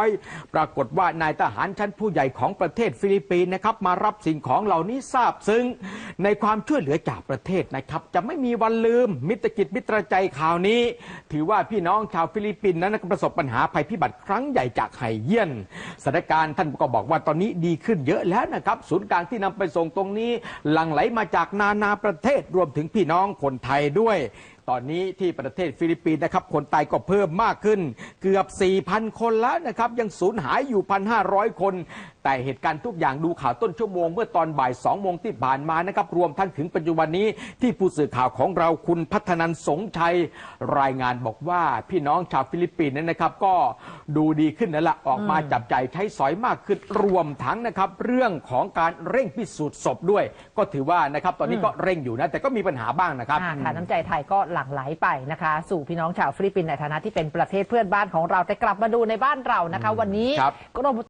อย ปรากฏว่านายทหารชั้นผู้ใหญ่ของประเทศฟิลิปปินส์นะครับมารับสิ่งของเหล่านี้ทราบซึ้งในความช่วยเหลือจากประเทศนะครับจะไม่มีวันลืมมิตรกิจมิตรใจข่าวนี้ ถือว่าพี่น้องชาวฟิลิปปินส์นั้นประสบปัญหาภัยพิบัติครั้งใหญ่จากไหเยี่ยนสถานการณ์ท่านก็บอกว่าตอนนี้ดีขึ้นเยอะแล้วนะครับศูนย์กลางที่นำไปส่งตรงนี้หลั่งไหลมาจากนานาประเทศรวมถึงพี่น้องคนไทยด้วย ตอนนี้ที่ประเทศฟิลิปปินส์นะครับคนตายก็เพิ่มมากขึ้น เกือบ 4,000 คนแล้วนะครับยังสูญหายอยู่ 1,500 คน แต่เหตุการณ์ทุกอย่างดูข่าวต้นชั่วโมง เมื่อตอนบ่าย2โมงที่ผ่านมานะครับรวมทั้งถึงปัจจุบันนี้ที่ผู้สื่อข่าวของเราคุณพัฒนันสงชัยรายงานบอกว่าพี่น้องชาวฟิลิปปินส์นั้นนะครับก็ ดูดีขึ้นนั่นแหละออกมาจับจ่ายใช้สอยมากขึ้นรวมทั้งนะครับ เรื่องของการเร่งพิสูจน์ศพด้วย ก็ถือว่านะครับตอนนี้ก็เร่งอยู่นะ แต่ก็มีปัญหาบ้างนะครับ อ่าค่ะน้ำใจไทยก็หลั่งไหลไปนะคะ สู่พี่น้องชาวฟิลิปปินส์ในฐานะที่เป็นประเทศเพื่อนบ้านของเราแต่กลับมาดูในบ้านเรานะคะ วันนี้ครับ กรม